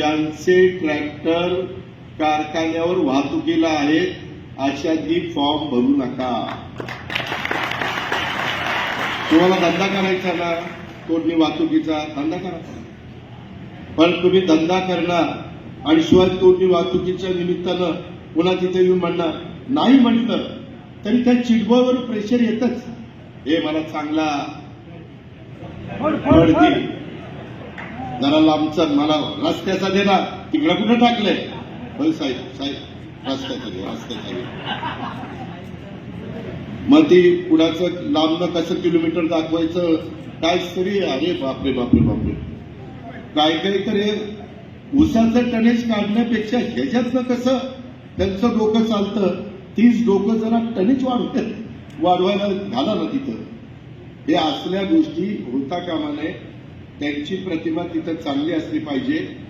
ज्यांचे ट्रॅक्टर कारखान्यावर वाहतुकीला आहेत अशांनी फॉर्म भरू नका. तुम्हाला धंदा करायचा ना तोडणी वाहतुकीचा धंदा करा. पण तुम्ही धंदा करणार आणि शिवाय तोडणी वाहतुकीच्या निमित्तानं पुन्हा तिथे येऊन म्हणणार नाही म्हटलं तरी त्या चिडबळवर प्रेशर येतच. हे मला चांगला जरा लांबचा मला रस्त्याचा दे ना तिकडं कुठं टाकलंय? होय साहेब साहेब रस्त्याचा दे रस्त्याचा दे. मग ती कुणाचं लांबनं कसं किलोमीटर दाखवायचं? काय तरी अरे बापरे बापरे बापरे. काय काय तरी उसाचं टनेज काढण्यापेक्षा ह्याच्यातनं कसं? त्यांचं डोकं चालतं. तीच डोकं जरा टनेज वाढवत वाढवायला घाला ना तिथं. हे असल्या गोष्टी होता कामा नये. त्यांची प्रतिमा तिथं चांगली असली पाहिजे.